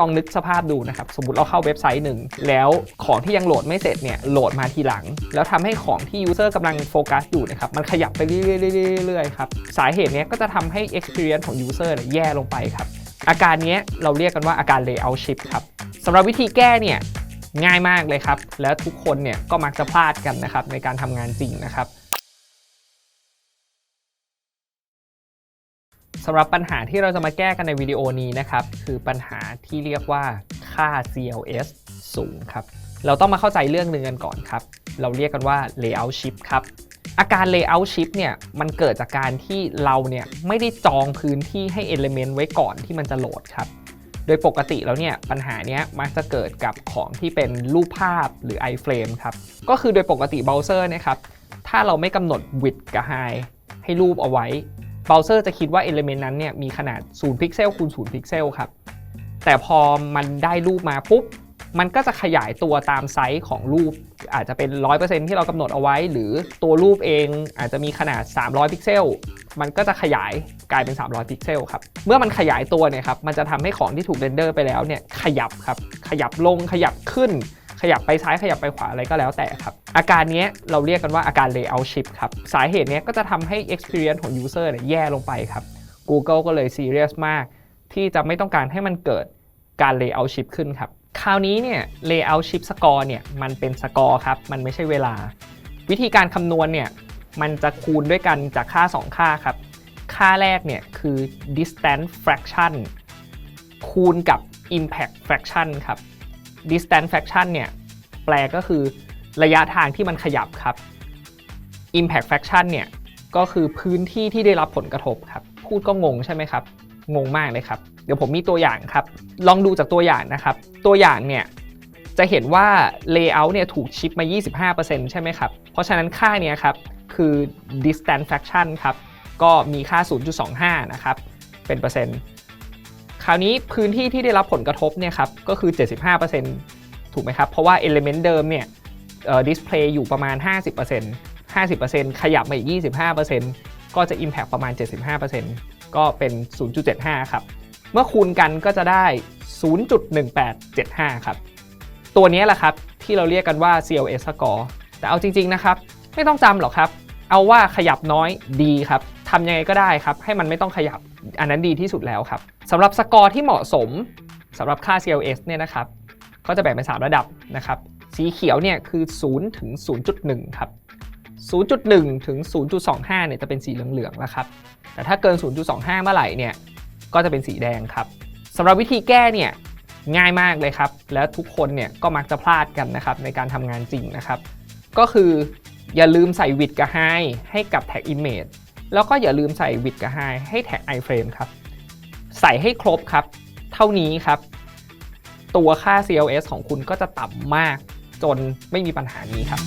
ลองนึกสภาพดูนะครับ สมมติเราเข้าเว็บไซต์หนึ่ง แล้วของที่ยังโหลดไม่เสร็จเนี่ยโหลดมาทีหลัง แล้วทำให้ของที่ user กำลังโฟกัสอยู่นะครับ มันขยับไปเรื่อยๆครับ สาเหตุเนี้ยก็จะทำให้ experience ของ user เนี่ยแย่ลงไปครับ อาการนี้เราเรียกกันว่าอาการ layout shift ครับสำหรับวิธีแก้เนี่ยง่ายมากเลยครับ แล้วทุกคนเนี่ยก็มักจะพลาดกันนะครับในการทำงานจริงนะครับ สำหรับปัญหาที่เราจะมาแก้กันในวิดีโอนี้นะครับ คือปัญหาที่เรียกว่าค่า CLS สูงครับ เราต้องมาเข้าใจเรื่องหนึ่งกันก่อนครับ เราเรียกกันว่า layout shift ครับ อาการ layout shift เนี่ยมันเกิดจากการที่เราเนี่ยไม่ได้จองพื้นที่ให้ element ไว้ก่อนที่มันจะโหลดครับ โดยปกติแล้วเนี่ยปัญหานี้มักจะเกิดกับของที่เป็นรูปภาพหรือ iframe ครับ ก็คือโดยปกติเบราว์เซอร์นี่ยครับ ถ้าเราไม่กำหนด width กับ high ให้รูปเอาไว้ เบราว์เซอร์จะคิดว่า element นั้นเนี่ยมีขนาด0พิกเซลคูณ0พิกเซลครับ แต่พอมันได้รูปมาปุ๊บ มันก็จะขยายตัวตามไซส์ของรูป อาจจะเป็น 100%ที่เรากำหนดเอาไว้ หรือตัวรูปเองอาจจะมีขนาด 300 พิกเซล มันก็จะขยายกลายเป็น 300 พิกเซลครับ เมื่อมันขยายตัวเนี่ยครับ มันจะทำให้ของที่ถูกเรนเดอร์ไปแล้วเนี่ยขยับครับ ขยับลง ขยับขึ้น ขยับไปซ้ายขยับไปขวาอะไรก็แล้วแต่ครับ อาการนี้เราเรียกกันว่าอาการ layout shift ครับ สาเหตุนี้ก็จะทำให้ experience ของ user เนี่ยแย่ลงไปครับ Google ก็เลย serious มาก ที่จะไม่ต้องการให้มันเกิดการ layout shift ขึ้นครับ คราวนี้เนี่ย layout shift score เนี่ยมันเป็นสกอร์ครับ มันไม่ใช่เวลา วิธีการคำนวณเนี่ยมันจะคูณด้วยกันจากค่า 2 ค่าครับ ค่าแรกเนี่ยคือ distance fraction คูณกับ impact fraction ครับ distance fraction เนี่ยแปลก็คือระยะทางที่มันขยับครับ impact fraction เนี่ยก็คือพื้นที่ที่ได้รับผลกระทบครับ พูดก็งงใช่ไหมครับ งงมากเลยครับ เดี๋ยวผมมีตัวอย่างครับ ลองดูจากตัวอย่างนะครับ ตัวอย่างเนี่ยจะเห็นว่า layout เนี่ยถูกชิปมา 25%ใช่ไหมครับ เพราะฉะนั้นค่าเนี้ยครับคือ distance fraction ครับ ก็มีค่า 0.25 นะครับ เป็นเปอร์เซ็นต์ คราวนี้พื้นที่ที่ได้รับผลกระทบเนี่ยครับก็คือ 75%ถูกไหมครับ เพราะว่า element เดิมเนี่ยดิสเพลย์อยู่ประมาณ 50% 50%ขยับมาอีก 25%ก็จะ impact ประมาณ 75%ก็เป็น 0.75 ครับ เมื่อคูณกันก็จะได้ 0.1875 ครับ ตัวนี้แหละครับที่เราเรียกกันว่า CLS score แต่เอาจริง ๆ นะครับ ไม่ต้องจำหรอกครับ เอาว่าขยับน้อยดีครับ ทำยังไงก็ได้ครับ ให้มันไม่ต้องขยับอันนั้นดีที่สุดแล้วครับสำหรับสกอร์ที่เหมาะสมสำหรับค่า CLS เนี่ยนะครับก็จะแบ่งเป็น 3 ระดับนะครับ สีเขียวเนี่ยคือ 0 ถึง 0.1 ครับ 0.1 ถึง 0.25 เนี่ยจะเป็นสีเหลืองๆแล้วครับ แต่ถ้าเกิน 0.25 เมื่อไหร่เนี่ยก็จะเป็นสีแดงครับสำหรับวิธีแก้เนี่ยง่ายมากเลยครับ แล้วทุกคนเนี่ยก็มักจะพลาดกันนะครับในการทำงานจริงนะครับ ก็คืออย่าลืมใส่ width กับ high ให้กับแท็ก image แล้วก็อย่าลืมใส่วิดกับไฮให้แท็ก iframe ครับ ใส่ให้ครบครับ เท่านี้ครับ ตัวค่า CLS ของคุณก็จะต่ำมากจนไม่มีปัญหานี้ครับ